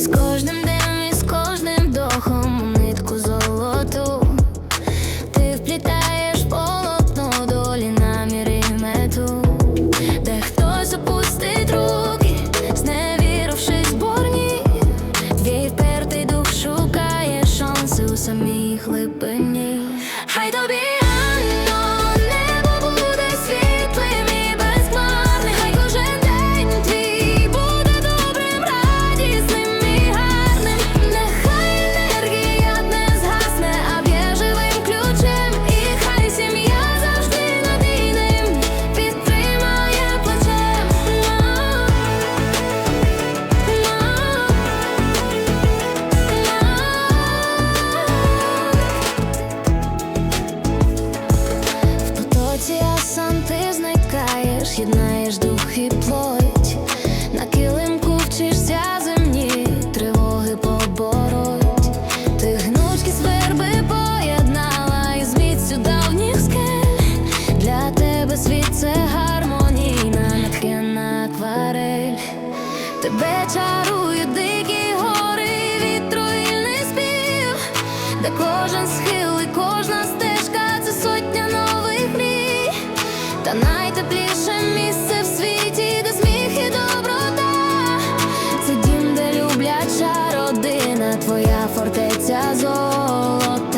з кожним днем, і з кожним вдохом у нитку золоту. Ти вплітаєш полотно долі наміри мету, де хтось опустить руки, зневірившись борні. Твій впертий дух шукає шанси у самій глибині. Хай тобі єднаєш дух і плоть. На килимку вчишся земні, тривоги побороть. Ти гнучки верби поєднала із міцю давніх скель. Для тебе світ це гармонійна, натхненна акварель. Тебе чарує дикі гори, вітруїльний спів, де кожен схил фортеця золота.